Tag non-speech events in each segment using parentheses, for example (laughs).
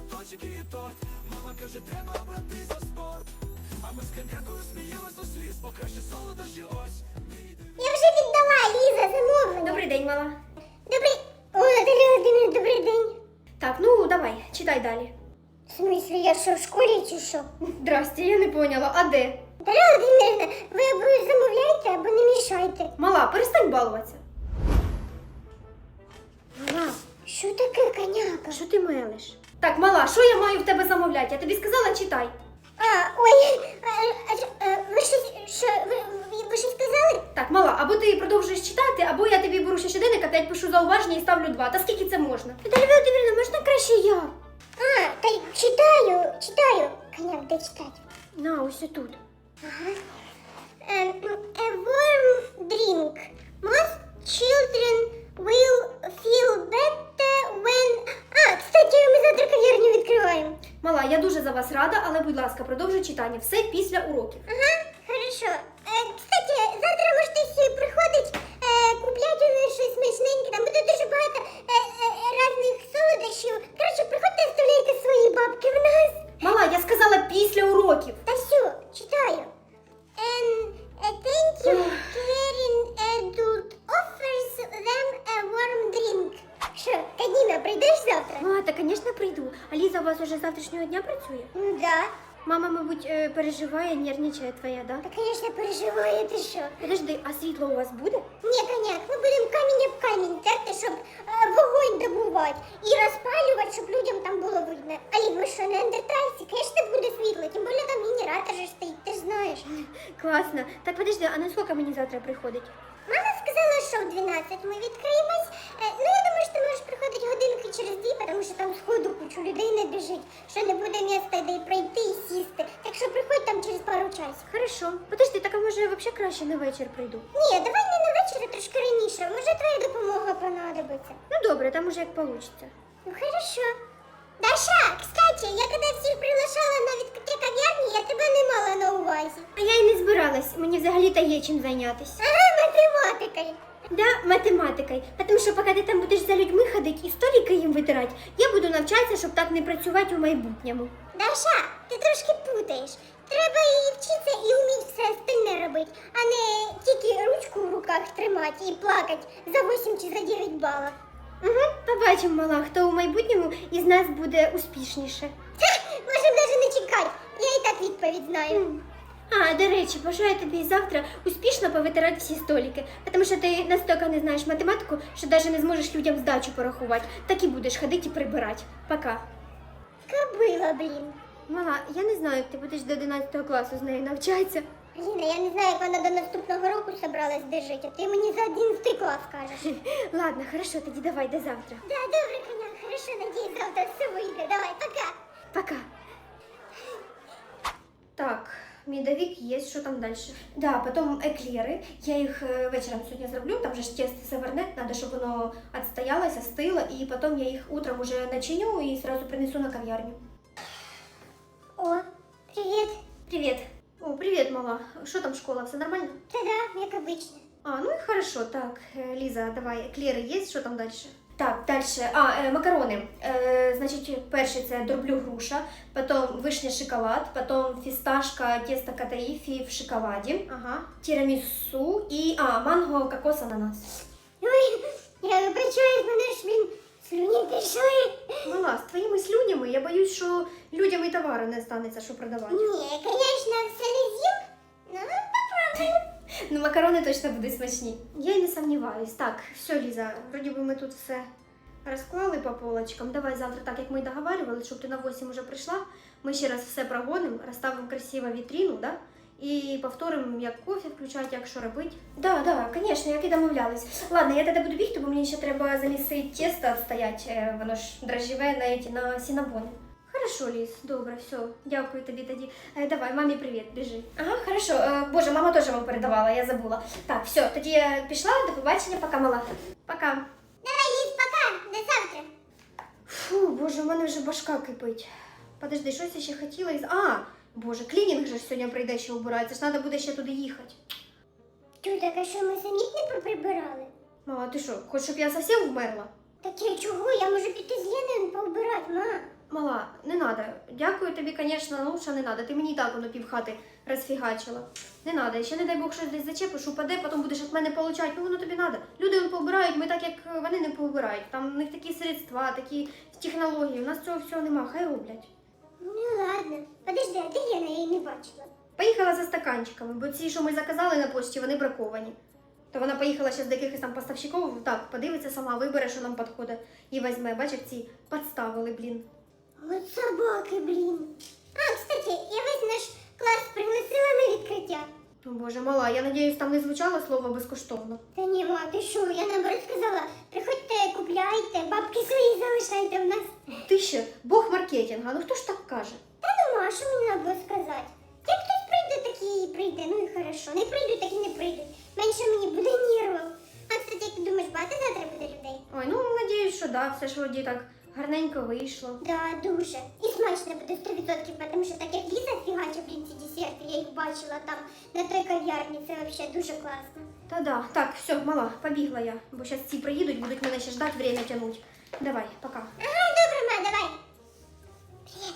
батончики і торт Мама каже, треба брати за спорт А ми з коньякою сміялись до сліз, бо краще солодощі ось Я вже віддала, Ліза, замовлення. Добрий день, мала. Добрий. О, Наталя Володимирівна, добрий день. Так, ну давай, читай далі. В смислі, я що, в школі чи що? Здрасте, я не поняла, а де? Наталя Володимирівна, ви або замовляйте, або не мішайте. Мала, перестань балуватися. Мама, що таке коняка? Що ти мелиш? Так, мала, що я маю в тебе замовляти? Я тобі сказала, читай. А, ой, а, а, а, ви щось, що, ви, ви, ви щось сказали? Так, мала, або ти продовжуєш читати, або я тобі беру ще щоденник, опять пишу зауваження і ставлю два. Та скільки це можна? Наталя Володимирівна, можна краще я? А, та й читаю, читаю. Коняк, де читати? На, ось тут. Ага. Ем, A warm drink. Most children за вас рада, але будь ласка, продовжуй читання. Все після уроків. А Ліза уже з завтрашнього дня працює? Ну да. Мама, мабуть, е, переживає, нервничає твоя, да? Та, звісно, переживаю, ти що? Подожди, а світло у вас буде? Ні, коняк, ми будемо камінь об камінь терти, щоб е, вогонь добувати і розпалювати, щоб людям там було видно. А ви що, неандертальці? Звісно, буде світло, тим більше там генератор же стоїть, ти ж знаєш. Класно. Так подожди, а на скільки мені завтра приходить? Мама сказала, що в 12 ми відкриємось. Е, Ну, я що ти можеш приходити годинки через дві, тому що там сходу кучу людей не біжить, що не буде місця, де й пройти і сісти. Так що приходь там через пару часів. Хорошо. Подожди, так а може я взагалі краще на вечір прийду? Ні, давай не на вечір, а трошки раніше. Може, твоя допомога понадобиться. Ну добре, там уже як получиться. Ну, хорошо. Даша, кстати, я коли всіх приглашала на відкриття кав'ярні, я тебе не мала на увазі. А я і не збиралась, мені взагалі та є чим зайнятися. Ага, математикою. Да, математикою. Тому що поки ти там будеш за людьми ходити і столики їм витирати, я буду навчатися, щоб так не працювати у майбутньому. Даша, ти трошки путаєш. Треба і вчитися і вміти все остальне робити, а не тільки ручку в руках тримати і плакати за 8 чи за 9 балів. Угу, побачимо, мала, хто у майбутньому із нас буде успішніше. Можемо навіть не чекати. Я і так відповідь знаю. А, до речі, бажаю тобі завтра успішно повитирати всі столики, тому що ти настільки не знаєш математику, що навіть не зможеш людям здачу порахувати. Так і будеш ходити і прибирати. Пока. Кобила, блін. Мала, я не знаю, як ти будеш до 11 класу з нею навчатися. Аліна, я не знаю, як вона до наступного року собралась дожити, а ти мені за 11 клас кажеш. (laughs) Ладно, хорошо, тоді давай до завтра. Да, добре, коня, хорошо, надіюсь, завтра все вийде. Давай, пока. медовик есть, что там дальше? Да, потом эклеры. Я их э, вечером сегодня зроблю, там же ж тесто завернет, надо, чтобы оно отстоялось, остыло, и потом я их утром уже начиню и сразу принесу на кав'ярню. О, привіт. Привет. О, привет, мала. Что там школа, все нормально? Та-да, як обично. А, ну и хорошо. Так, э, Лиза, давай, эклеры есть, что там дальше? Так, дальше. А, е, макарони. Е, значить, перший це дроблю груша, потім вишня шоколад, потім фісташка, тісто катаїфі в шоколаді, ага. тірамісу і а, манго, кокос, ананас. Ой, я вибачаюсь, мене ж блін, слюні пішли. Мала, з твоїми слюнями я боюсь, що людям і товару не станеться, що продавати. Ні, звісно, все не з'їм. Ну, попробуємо. Ну, макарони точно будуть смачні. Я й не сумніваюсь. Так, все, Ліза, вроді би ми тут все розклали по полочкам. Давай завтра, так як ми й щоб ти на 8 вже прийшла. Ми ще раз все прогонимо, розставимо красиво вітрину, да? І повторимо, як кофе включати, як що робити. Да, да, звісно, як і домовлялись. Ладно, я тоді буду бігти, бо мені ще треба замісити тісто відстояти, е, воно ж дрожжеве на, эти, на сінабони. Хорошо, Ліз, добре, все, дякую тобі тоді. Е, давай, мамі привіт, біжи. Ага, хорошо. Е, боже, мама теж вам передавала, я забула. Так, все, тоді я пішла, до побачення, пока мала. Пока. Давай, Ліз, пока, до завтра. Фу, боже, в мене вже башка кипить. Подожди, щось я ще хотіла із. А, боже, клінінг же ж сьогодні прийде ще убирається, ж треба буде ще туди їхати. Тю, так а що ми самі не поприбирали? Мама, ти що, хочеш, щоб я зовсім вмерла? Так я чого? Я можу піти з Леною поубирати, ма. Мала, не надо. Дякую тобі, звісно, ну лучше не надо. Ти мені і так воно півхати розфігачила. Не надо. Ще не дай Бог щось десь зачепиш, упаде, потім будеш від мене получати. Ну воно тобі надо. Люди он пообирають, ми так як вони не пообирають. Там в них такі средства, такі технології. У нас цього всього нема, хай роблять. Ну ладно. Подожди, а де Лена? Я її не бачила. Поїхала за стаканчиками, бо ці, що ми заказали на почті, вони браковані. То вона поїхала ще з якихось там поставщиків, так, подивиться сама, вибере, що нам підходить, і візьме. Бачиш, ці підставили, блін. От собаки, блін. А, кстати, я весь наш клас пригласила на відкриття. О Боже, мала, я надіюсь, там не звучало слово безкоштовно. Та ні, ма, ти що, я наоборот сказала, приходьте, купляйте, бабки свої залишайте в нас. Ти ще Бог маркетинга, ну хто ж так каже? Та ну, ма, що мені треба було сказати? Як хтось прийде, так і прийде, ну і хорошо. Не прийдуть, так і не прийдуть. Менше мені буде нервів. А, кстати, як ти думаєш, багато завтра буде людей? Ой, ну надіюсь, що да, все ж вроді так гарненько вийшло. Да, дуже. І смачно буде 100%, тому що так як Ліза фігача, блін, ці десерти, я їх бачила там на той кав'ярні, це взагалі дуже класно. Та да, так, все, мала, побігла я, бо зараз ці приїдуть, будуть мене ще ждать, время тянуть. Давай, пока. Ага, добре, ма, давай. Привіт.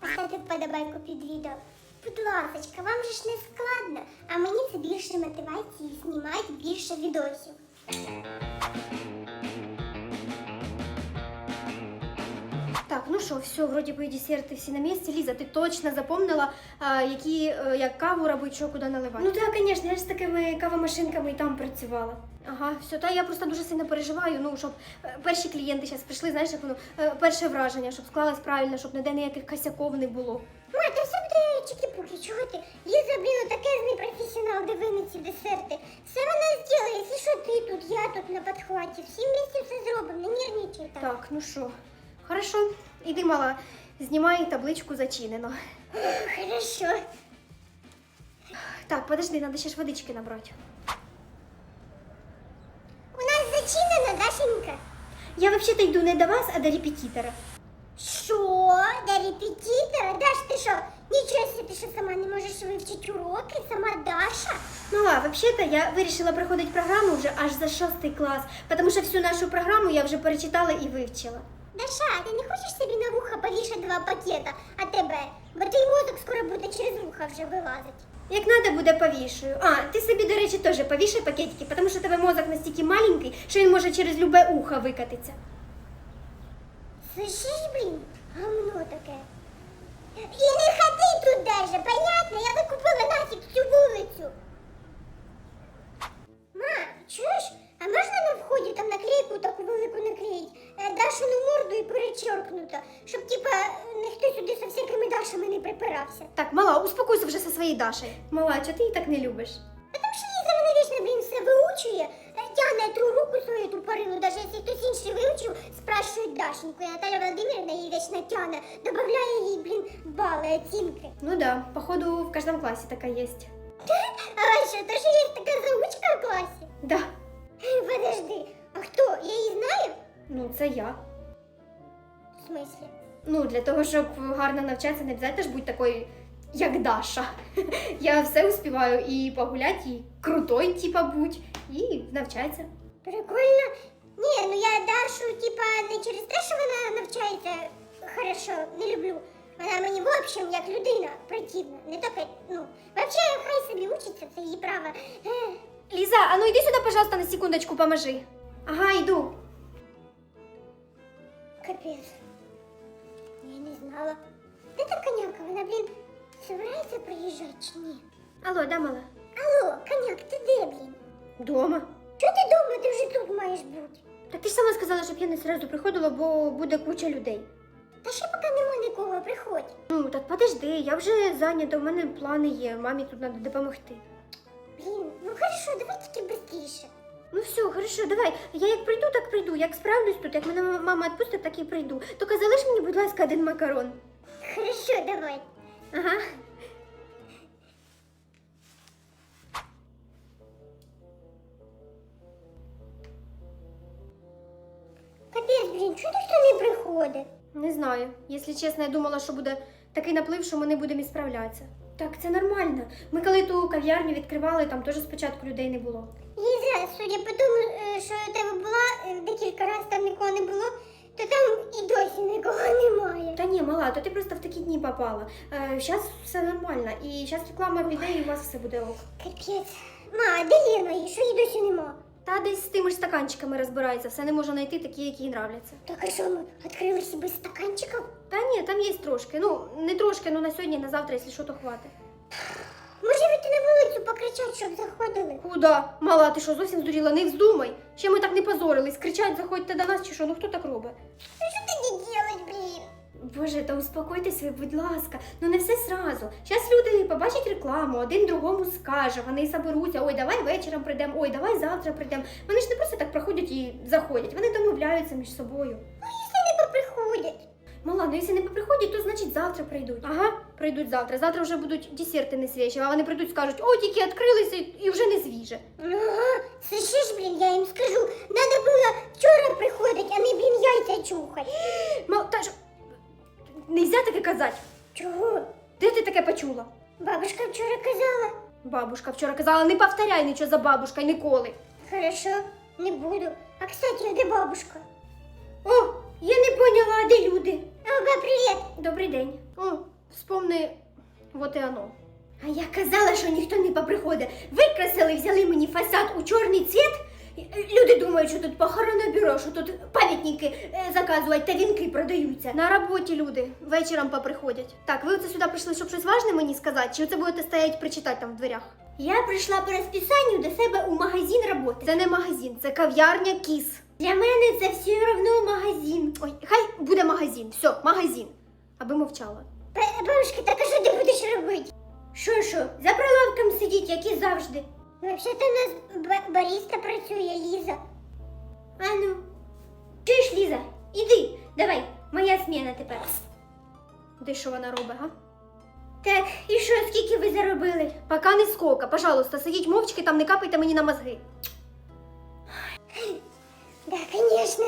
Поставте вподобайку під відео. Будь ласочка, вам же ж не складно, а мені це більше мотивації знімати більше відосів. Так, ну що, все, вроді би десерти всі на місці. Ліза, ти точно запомнила, а, які, е, як каву робити, що куди наливати? Ну так, звісно, я ж з такими кавомашинками і там працювала. Ага, все, та я просто дуже сильно переживаю, ну, щоб е, перші клієнти зараз прийшли, знаєш, як воно, е, перше враження, щоб склалось правильно, щоб ніде ніяких косяков не було. Ма, та все буде чики-пуки, чого ти? Ліза, блін, такезний професіонал, диви на ці десерти. Все вона зробила, якщо що ти тут, я тут на підхваті. Всі вместе все зробимо, не нервничай так. Так, ну що, хорошо, іди, мала, знімай табличку зачинено. Хорошо. Так, подожди, треба ще ж водички набрати. У нас зачинено, Дашенька. Я взагалі-то йду не до вас, а до репетитора. Що? До репетитора? Даш, ти що? Нічого собі, ти що сама не можеш вивчити уроки? Сама Даша? Мала, вообще-то я вирішила проходити програму вже аж за шостий клас, тому що всю нашу програму я вже перечитала і вивчила. Даша, ти не хочеш собі на вуха повішати два пакета, а тебе? Бо твій мозок скоро буде через вуха вже вилазить. Як надо буде повішую. А, ти собі, до речі, теж повішай пакетики, тому що тебе мозок настільки маленький, що він може через любе ухо викатитися. Слышиш, блін? Гамно таке. І не ходи тут даже, понятно? Я би купила нафіг всю вулицю. Ма, чуєш? А можна на вході там наклейку таку велику наклеїть? Е, Дашину морду і перечеркнуто, щоб типа ніхто сюди со всякими Дашами не припирався. Так, мала, успокойся вже зі своєю Дашею. Мала, чого ти її так не любиш? А Потому що Ліза мене вічно, блін, все виучує, е, тягне ту руку свою ту тупорилу, даже якщо хтось інший вивчив, спрашують Дашеньку. І Наталя Володимирівна її вічно тягне, добавляє їй, блін, бали, оцінки. Ну да, походу в кожному класі така є. (laughs) А що, то що є така заучка в класі? Да, Подожди, ну це я. В смислі? Ну, для того, щоб гарно навчатися, не обов'язково ж бути такою, як Даша. (laughs) Я все успіваю і погуляти, і крутой, типа, будь, і навчатися. Прикольно. Ні, ну я Дашу, типа, не через те, що вона навчається хорошо, не люблю. Вона мені, в общем, як людина противна. Не тільки, ну, вообще, хай собі учиться, це її право. Ліза, а ну йди сюди, пожалуйста, на секундочку, поможи. Ага, йду. Капець. Я не знала. Де та коняка? Вона, блін, собирається приїжджати чи ні? Алло, да, мала? Алло, коняк, ти де, блін? Дома. Чого ти дома? Ти вже тут маєш бути. Так ти ж сама сказала, щоб я не сразу приходила, бо буде куча людей. Та ще поки нема нікого, приходь. Ну, так подожди, я вже зайнята, у мене плани є, мамі тут треба допомогти. Блін, ну хорошо, давай тільки швидше. Ну все, хорошо, давай. Я як прийду, так прийду. Як справлюсь тут, як мене мама відпустить, так і прийду. Тільки залиш мені, будь ласка, один макарон. Хорошо, давай. Ага. Капець, блін, чого ніхто не приходить? Не знаю. Якщо чесно, я думала, що буде такий наплив, що ми не будемо і справлятися. Так, це нормально. Ми коли ту кав'ярню відкривали, там теж спочатку людей не було. Ліза, судя по тому, е, що у тебе була е, декілька разів там нікого не було, то там і досі нікого немає. Та ні, мала, то ти просто в такі дні попала. Зараз все нормально, і зараз реклама піде, і у вас все буде ок. Капець. Ма, де Лена? І що її досі нема? Та десь з тими ж стаканчиками розбирається, все не можу знайти такі, які їй нравляться. Так а що ми відкрилися без стаканчиков? Та ні, там є трошки. Ну, не трошки, ну на сьогодні, на завтра, якщо що, то хватить. Може вийти на вулицю покричати, щоб заходили? Куда? Мала, ти що, зовсім здуріла? Не вздумай. Ще ми так не позорились. Кричать, заходьте до нас чи що? Ну хто так робить? Що блін? Боже, та успокойтесь ви, будь ласка. Ну не все сразу. Зараз люди побачать рекламу, один другому скаже, вони заберуться, ой, давай вечором прийдемо, ой, давай завтра прийдемо. Вони ж не просто так проходять і заходять, вони домовляються між собою. Ну, якщо не поприходять. Мала, ну якщо не приходять, то значить завтра прийдуть. Ага, прийдуть завтра. Завтра вже будуть десерти не свіжі, а вони прийдуть скажуть, о, тільки відкрилися і вже не свіже. Ага, слышиш, блін, я їм скажу, надо було вчора приходить, а не, блін, яйця чухать. Мал, та ж нельзя таке казати. Чого? Де ти таке почула? Бабушка вчора казала. Бабушка вчора казала, не повторяй нічого за бабушкою ніколи. Хорошо, не буду. А, кстати, де бабушка? О, я не поняла, а де люди? Ага, привіт. Добрий день. О, вспомни, вот і оно. А я казала, що ніхто не поприходить. Викрасили, взяли мені фасад у чорний цвіт. Люди думають, що тут похоронне бюро, що тут пам'ятники е, заказують та вінки продаються. На роботі люди вечором поприходять. Так, ви оце сюди прийшли, щоб щось важне мені сказати, чи оце будете стояти причитати там в дверях? Я прийшла по розписанню до себе у магазин роботи. Це не магазин, це кав'ярня кіс. Для мене це все одно магазин. Ой, хай буде магазин. Все, магазин. Аби мовчала. Бабушка, так а що ти будеш робити? Що, що, за прилавком сидіть, як і завжди. Взагалі-то у нас ба- бариста працює, Ліза. А ну. Чуєш, Ліза? Іди, давай, моя зміна тепер. Де що вона робить, га? Так, і що, скільки ви заробили? Пока не скока, пожалуйста, сидіть мовчки, там не капайте мені на мозги. Да, конечно.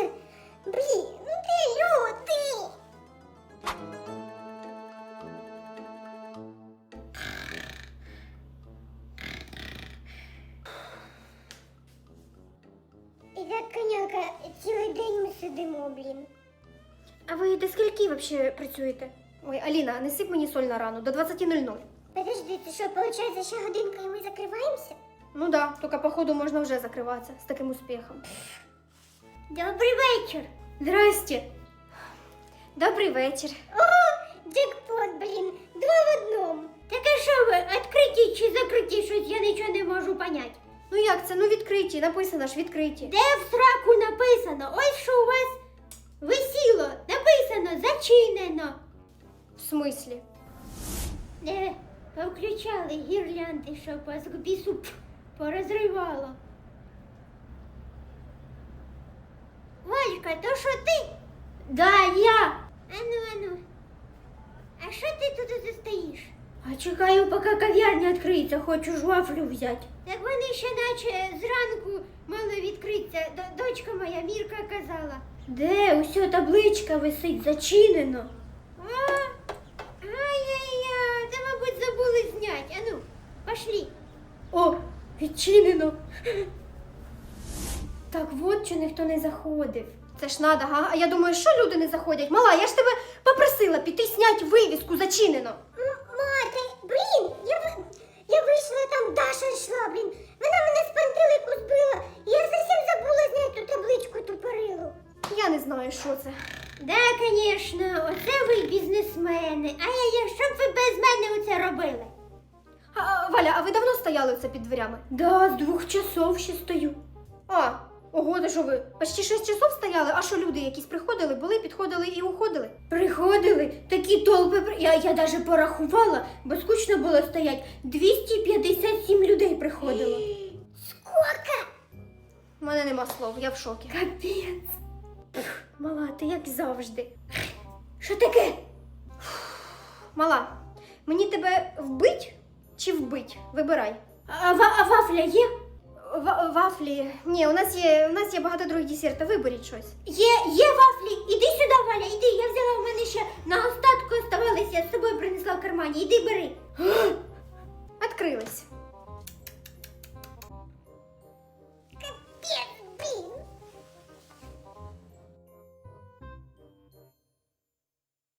Працюєте? Ой, Аліна, не сип мені соль на рану, до 20.00. Подожди, що, виходить, ще годинка і ми закриваємося? Ну да, тільки походу можна вже закриватися з таким успіхом. Добрий вечір. Здрасте. Добрий вечір. О, джекпот, блін, два в одному. Так а що ви, відкриті чи закриті щось, я нічого не можу понять. Ну як це? Ну відкриті, написано ж відкриті. Де в сраку написано? Ось що у вас висіло, написано зачинено. В смислі? Де повключали гірлянди, щоб вас к бісу порозривало. Валька, то що ти? Да, я. Ану, ану. А що ти тут застоїш? А чекаю, поки кав'ярня відкриється, хочу ж вафлю взяти. Так вони ще наче зранку мало відкритися. Дочка моя Мірка казала. Де? Усьо табличка висить, зачинено. Ай-яй-яй, та, мабуть, забули зняти. Ану, пошли. О, відчинено. Так от що ніхто не заходив. Це ж надо, га? А я думаю, що люди не заходять? Мала, я ж тебе попросила піти снять вивіску, зачинено. Мати, блін, я, ви- я вийшла, там Даша йшла, блін. Вона мене з пантелику збила. Я зовсім забула зняти ту табличку тупорилу. Я не знаю, що це. Да, звісно, оце ви бізнесмени. А я, я що б ви без мене оце робили? А, Валя, а ви давно стояли оце під дверями? Да, з двох часов ще стою. А, ого, то що ви? Почти шість часов стояли, а що люди якісь приходили, були, підходили і уходили? Приходили, такі толпи, при- я, я даже порахувала, бо скучно було стоять. 257 людей приходило. (gasps) Сколько? У мене нема слов, я в шокі. Капець. Мала, ти як завжди. Що таке? Мала, мені тебе вбить чи вбить? Вибирай. А, ва- а вафля є? Ва- вафлі. Ні, у нас є у нас є багато других десертів. Виберіть щось. Є, є вафлі. Іди сюди, Валя, іди. Я взяла у мене ще на остатку оставалися, з собою принесла в кармані. Іди бери.